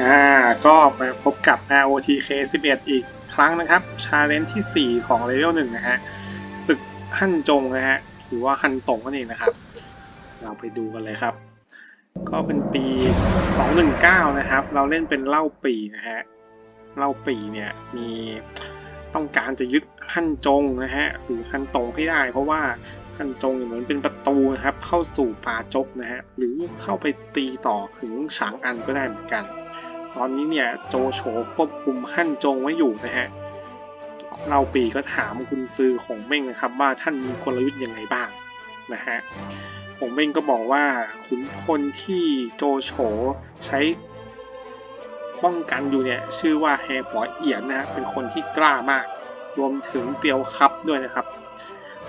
อ่าก็มาพบกับ ROTK 11 อีกครั้งนะครับชาเลนจ์ที่ 4 ของเลเวล1นะฮะศึกฮั่นจงนะฮะหรือว่าฮั่นตงนั่นเองนะครับ เราไปดูกันเลยครับ ก็เป็นปี 219 นะครับ เราเล่นเป็นเล่าปีนะฮะเล่าปีเนี่ยมีต้องการจะยึดฮั่นจงนะฮะหรือฮั่นตงให้ได้ เพราะว่าฮั่นจงเนี่ยเหมือนเป็นประตูนะครับ เข้าสู่ป่าจกนะฮะหรือเข้าไปตีต่อถึงฉางอันก็ได้เหมือนกัน ตอนนี้เนี่ยโจโฉควบคุมฮั่นจงไว้อยู่นะฮะเราปีก็ถามคุณซือของเม่งนะครับว่าท่านมีกลยุทธ์ยังไงบ้างนะฮะของเม่งก็บอกว่าขุนพลที่โจโฉใช้ป้องกันอยู่เนี่ยชื่อว่าแฮหัวเอียนนะฮะเป็นคนที่กล้ามาก รวมถึงเตียวคับด้วยนะครับ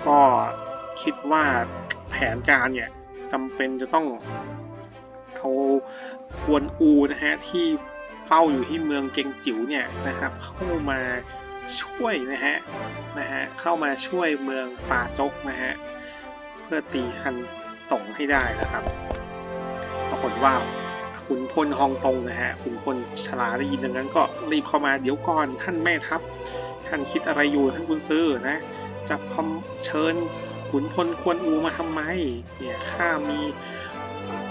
ก็คิดว่าแผนการเนี่ยจำเป็นจะต้องเอากวนอูนะฮะที่ เฝ้าอยู่ที่เมืองเกงจิ๋วเนี่ยนะครับเข้ามาช่วยนะฮะนะฮะเข้ามาช่วยเมืองปาจกนะฮะเพื่อตีฮันตงให้ได้นะครับปรากฏว่าขุนพลฮองตงนะฮะขุนพลชลาได้ยินดังนั้นก็รีบเข้ามาเดี๋ยวก่อนท่านแม่ทัพท่านคิดอะไรอยู่ท่านกุนซื้อนะจะพมเชิญขุนพลควรอูมาทำไมเนี่ยข้ามี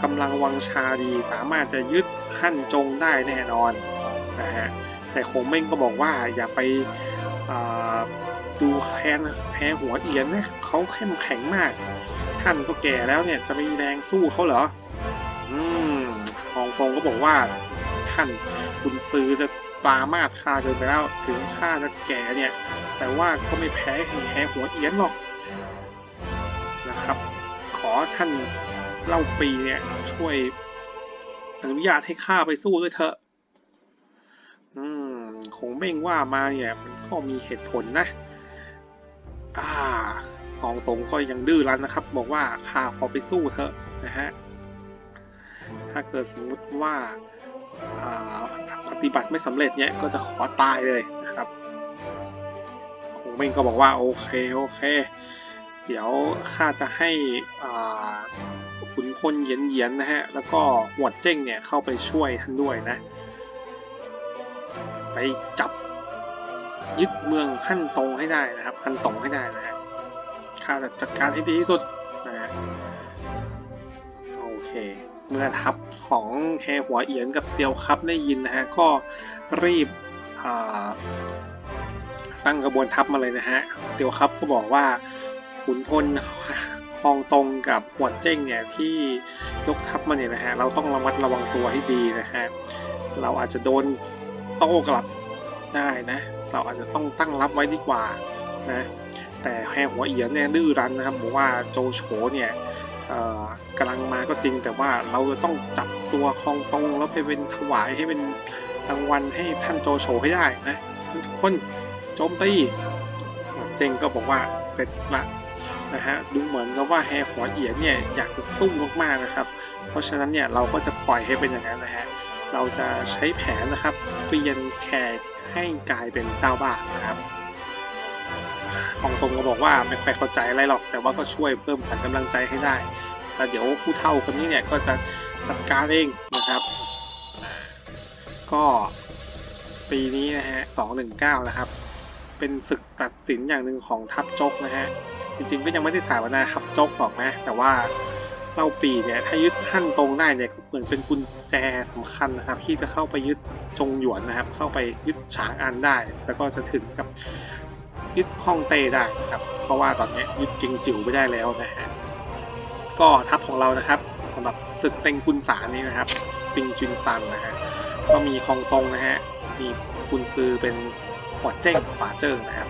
กำลังวังชาดีสามารถจะยึด หั่นจงได้แน่นอนนะฮะแต่คงเม่งก็บอกว่าอย่าไปดูแพ้นแพ้หัวเอียนนะเขาเข้มแข็งมาก ท่านก็แก่แล้วเนี่ยจะไม่มีแรงสู้เขาเหรออืมฮองตงก็บอกว่า ท่านคุณซื้อจะปามาดข้าเกินไปแล้วถึงข้าจะแก่เนี่ย แต่ว่าก็ไม่แพ้แพ้หัวเอียนหรอกนะครับ ขอท่านเล่าปีเนี่ยช่วย อนุญาตให้ข้าไปสู้ด้วยเถอะ อืม คงเม่งว่ามาเนี่ยมันก็มีเหตุผลนะ อ่าฮองตงก็ยังดื้อรั้นนะครับ บอกว่าข้าขอไปสู้เถอะนะฮะ ถ้าเกิดสมมุติว่าอ่าปฏิบัติไม่สำเร็จเนี่ยก็จะขอตายเลยนะครับคงเม่งก็บอกว่าโอเคโอเค เดี๋ยวข้าจะให้อ่า ขุนพลเยียนเยียนๆนะฮะ แล้วก็หวดเจ้งเนี่ยเข้าไปช่วยท่านด้วยนะ ไปจับยึดเมืองฮั่นตงให้ได้นะครับฮั่นตงให้ได้นะฮะข้าจะจัดการให้ดีที่สุดนะฮะโอเคเมื่อทัพของแฮหัวเอียนกับเตียวครับได้ยินนะฮะก็รีบตั้งกระบวนทัพมาเลยนะฮะ เตียวครับก็บอกว่าขุนพล ฮองตรงกับหวดเจ้งเนี่ยที่ยกทัพมาเนี่ยนะฮะเราต้องระมัดระวังตัวให้ดีนะฮะเราอาจจะโดนโต้กลับได้นะ เราอาจจะต้องตั้งรับไว้ดีกว่านะแต่แฮหัวเอียนเนี่ยดื้อรั้นนะครับบอกว่าโจโฉเนี่ยกำลังมาก็จริงแต่ว่าเราจะต้องจับตัวฮองตรงแล้วไปเป็นถวายให้เป็นรางวัลให้ท่านโจโฉให้ได้นะทุกคนโจมตีเจงก็บอกว่าเสร็จละ นะฮะดูเหมือนกับว่าแฮหัวเอียนเนี่ยอยากจะสู้มากๆนะครับ เพราะฉะนั้นเนี่ยเราก็จะปล่อยให้เป็นอย่างนั้นนะฮะเราจะใช้แผนนะครับเปลี่ยนแขกให้กลายเป็นเจ้าบ้านนะครับฮองตรงก็บอกว่าไม่ค่อยเข้าใจอะไรหรอก แต่ว่าก็ช่วยเพิ่มขวัญกำลังใจให้ได้แล้วเดี๋ยวผู้เฒ่าคนนี้เนี่ยก็จะจัดการเองนะครับ ก็ปีนี้นะฮะ219นะครับ เป็นศึกตัดสินอย่างหนึ่งของทัพจกนะฮะ ริงๆก็ยังไม่ได้สาวนาทัพจกหรอกนะ แต่ว่าเล่าปีเนี่ยถ้ายึดหั่นตรงได้เนี่ยก็เหมือนเป็นกุญแจสำคัญนะครับ ที่จะเข้าไปยึดจงหยวนนะครับ เข้าไปยึดฉางอันได้ แล้วก็จะถึงกับยึดฮ่องเต้ได้นะครับ เพราะว่าตอนนี้ยึดเกิงจิ๋วไม่ได้แล้วนะฮะก็ทัพของเรานะครับสำหรับศึกเต็งกุนสานี้นะครับติงจุนซันนะฮะก็มีคองตงนะฮะมีกุนซือเป็นหวดเจ้งฝาเจิ้งนะครับ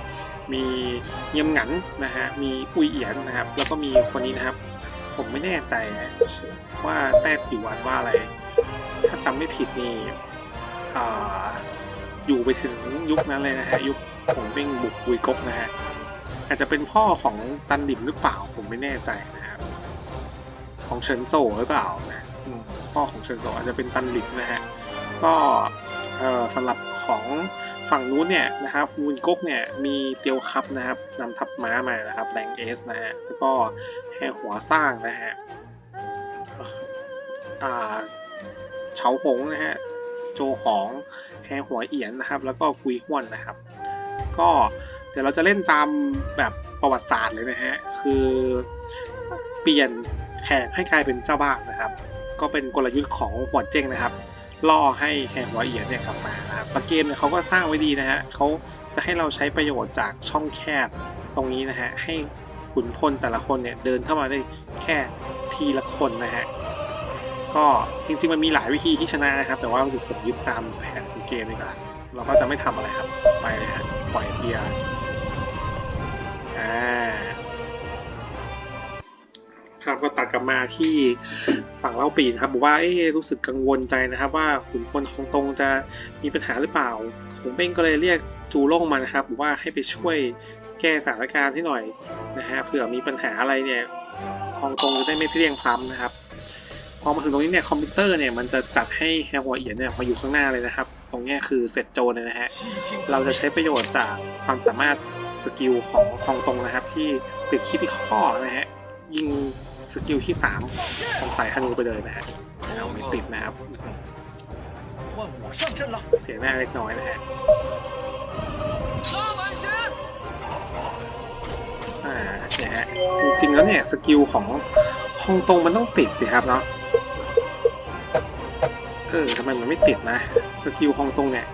มีเยี่ยมหงันนะฮะมีอุยเอียนนะครับ แล้วก็มีคนนี้นะครับ ผมไม่แน่ใจนะว่าแต้จิวอ่านว่าอะไร ถ้าจำไม่ผิดนี่ออยู่ไปถึงยุคนั้นเลยนะฮะยุคของเบ้งบุกอุยกกนะฮะอาจจะเป็นพ่อของตันดิมหรือเปล่าผมไม่แน่ใจนะครับของเฉินโซหรือเปล่านะพ่อของเฉินโซอาจจะเป็นตันดิมนะฮะก็สำหรับของ ฝั่งนู้นเนี่ยนะครับมูนก๊กเนี่ยมีเตียวคับนะครับนำทัพม้ามานะครับแรงเอสนะฮะแล้วก็แห่หัวสร้างนะฮะอ่าเฉาหงนะฮะโจของแฮหัวเอียนนะครับ แล้วก็กุยฮวนนะครับ ก็เดี๋ยวเราจะเล่นตามแบบประวัติศาสตร์เลยนะฮะคือเปลี่ยนแขกให้กลายเป็นเจ้าบ้านนะครับ ก็เป็นกลยุทธ์ของหัวเจ้งนะครับ ล่อให้แฮหัวเอียนเนี่ยกลับมานะครับแต่เกมเนี่ยเขาก็สร้างไว้ดีนะฮะเขาจะให้เราใช้ประโยชน์จากช่องแคบตรงนี้นะฮะให้ขุนพลแต่ละคนเนี่ยเดินเข้ามาได้แค่ทีละคนนะฮะก็จริงๆมันมีหลายวิธีที่ชนะนะครับ แต่ว่าผมยึดตามแผนของเกมดีกว่าเราก็จะไม่ทำอะไรครับ ไปเลยฮะปล่อยเบียร์อ่า ครับก็ตัดกลับมาที่ฝั่งเล่าปีนะครับบอกว่าเอ๊ะรู้สึกกังวลใจนะครับ ว่าขุนพลของตรงจะมีปัญหาหรือเปล่าผมเป้งก็เลยเรียกจูโล่งมานะครับบอกว่าให้ไปช่วยแก้สถานการณ์ที่หน่อยนะฮะเผื่อมีปัญหาอะไรเนี่ยฮองตรงจะได้ไม่เพลียงพล้ำนะครับพอมาถึงตรงนี้เนี่ยคอมพิวเตอร์เนี่ยมันจะจัดให้แฮหัวเอียนเนี่ยมาอยู่ข้างหน้าเลยนะครับ ตรงนี้คือเสร็จโจรเลยนะฮะเราจะใช้ประโยชน์จากความสามารถสกิลของฮองตรงนะครับ ที่ติดคิดที่ข้อนะฮะ ยิงสกิลที่สามของสายธนูไปเลยนะฮะเอาไม่ติดนะครับเสียหน้าเล็กน้อยนะฮะอ่าเนี่จริงๆแล้วเนี่ยสกิลของฮองตงมันต้องติดสิครับเนาะเออทำไมมันไม่ติดนะ สกิลฮองตงเนี่ย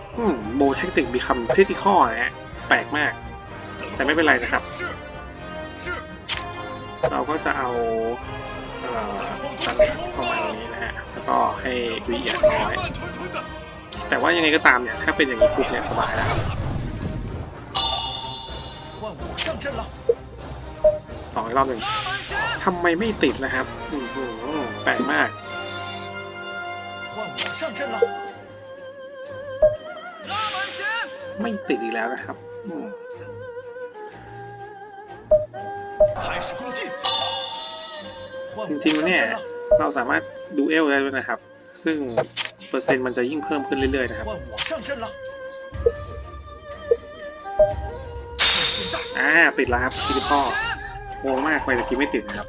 โบแทคกติกบีคัมคริติคอลนะฮะแปลกมาก แต่ไม่เป็นไรนะครับ เราก็จะเอาตัเข้ามาณนี้นะฮะแล้วก็ให้วิอย่างน้อย แต่ว่ายังไงก็ตามเนี่ย ถ้าเป็นอย่างนี้ปุ๊บเนี่ยสบายแล้วครับต่ออีกรอบหนึ่งทำไมไม่ติดนะครับแปลกมากไม่ติดอีกแล้วนะครับ 开始攻击！换 จ 我 ริงๆ 上 เนี่ย 阵了！ เราสามารถดูเอลได้ด้วยนะครับ ซึ่งเปอร์เซ็นต์มันจะยิ่งเพิ่มขึ้นเรื่อยๆนะครับ 换我上阵了！现在 อ่า ติดแล้วครับคิดพ่อโงงมากไปแต่กี้ไม่ติดนะครับ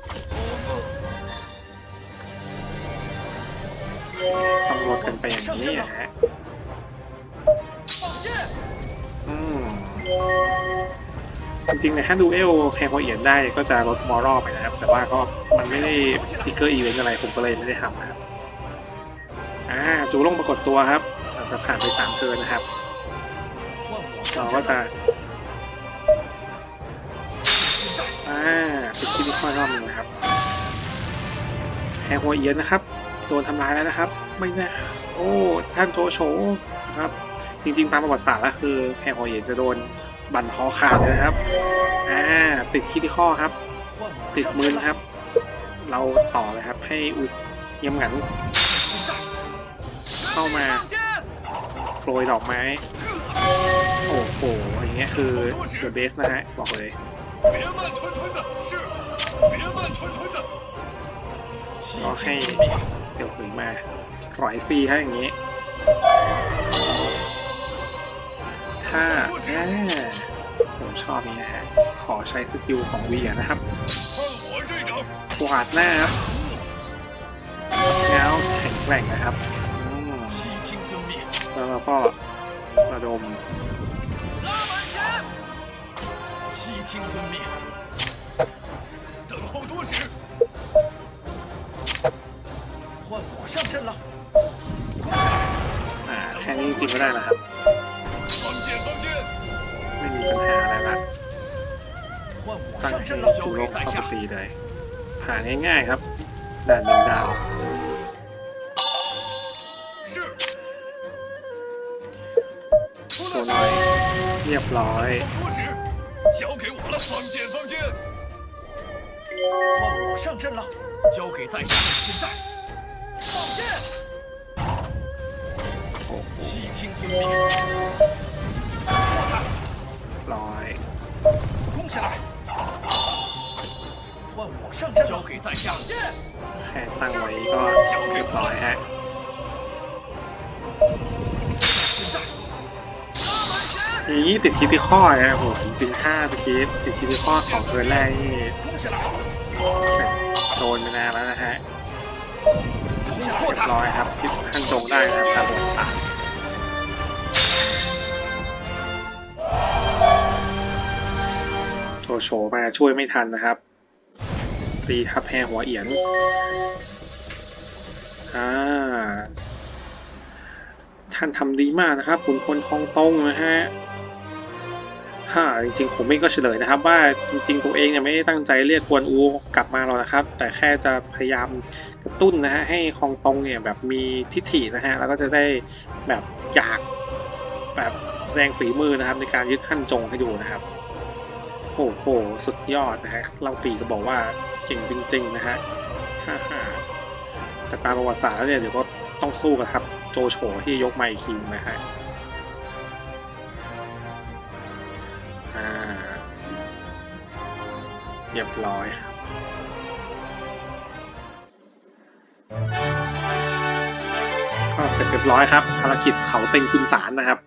ต้องลดกันไปอย่างนี้นะฮะ 放箭！ อืม จริงๆในฮันดูเอลแคร์พอเอียนได้ก็จะลดมอรอลไปนะครับ แต่ว่าก็มันไม่ได้ทิกเกอร์อีเวนต์อะไรผมก็เลยไม่ได้ทำนะครับอ่าจูลงปรากฏตัวครับจะกผ่านไปสามเทิร์นะครับเราก็จะอ่าปิดคิมิคอยรอบนึงนะครับแฮร์หัวเอียนนะครับโดนทำลายแล้วนะครับ ไม่นะโอ้ท่านโจโฉนะครับ จริงๆตามประวัติศาสตร์แล้วคือแฮร์หัวเอียนจะโดน บั่นคอขาดเลยนะครับ อ่า ติดคิดที่ข้อครับ ติดมือครับ เราต่อเลยครับ ให้อุดยี่หงันเข้ามาโปรยดอกไม้ โอ้โหอย่างเงี้ยคือเดอะเบสนะฮะ บอกเลยก็ให้เดี๋ยวหนึ่มาปล่อยฟรีให้อย่างนี้ ถ้าอ่า ผมชอบนี้นะฮะ ขอใช้สกิลของวีนะครับ 换我这掌！ กวาดหน้าครับแล้วแข็งแกร่งนะครับอืม 七听遵命， แล้วเราก็ระดม 拉满血！七听遵命，等候多时。换我上阵了！攻下来！ อ่า แค่นี้จริงๆก็ได้นะครับ 放箭放箭！ ไม่มีปัญหาอะไรละ 换我 ตั้ง 上 ให้ 阵了！ จูโลกเข้าไปตีเลย ผ่านง่ายๆครับด่านหนึ่งดาว 是。 ตัวน้อยเรียบร้อย 多时，交给我了！放箭放箭！换我上阵了！交给在下，现在放箭！ โอ้ 悉听遵命。 破他， ร้อย 攻下来！换我上阵交给在下。 แค่ตั้งไว้ก็เรียบร้อยฮะ 现在 อย่างนี้ติดคิดที่ข้อนะโอ้โหจริงๆถ้าตะกี้ติดคิดที่ข้อสองเทิร์นแรกนี่ 攻下来！ เสร็จโดนไปนานแล้วนะฮะ 攻下 เรียบร้ 破 อยครับคิดท่านจงได้นะครับตามประวัติศาส โฉมาช่วยไม่ทันนะครับ ตีทับแพรหัวเอียนอ่าท่านทำดีมากนะครับขุนพลทองตงนะฮะฮ่าจริงๆผมเองก็เฉลยนะครับ ว่าจริง ๆ ตัวเองเนี่ยไม่ได้ตั้งใจเรียกกวนอูกลับมาหรอกนะครับ แต่แค่จะพยายามกระตุ้นนะฮะให้ฮองตงเนี่ยแบบมีทิฐินะฮะแล้วก็จะได้แบบอยากแบบแสดงฝีมือนะครับในการยึดฮั่นจงให้ดูนะครับ โอ้โห สุดยอดนะฮะเราปีก็บอกว่าเก่งจริง ๆ นะฮะฮ่าฮ่าแต่ตามประวัติศาสตร์แล้วเนี่ยเดี๋ยวก็ต้องสู้กับครับ โจโฉที่ยกไมค์คิงนะฮะอ่าเรียบร้อยครับก็เสร็จเรียบร้อยครับ ภารกิจเขาเต็งคุณสารนะครับ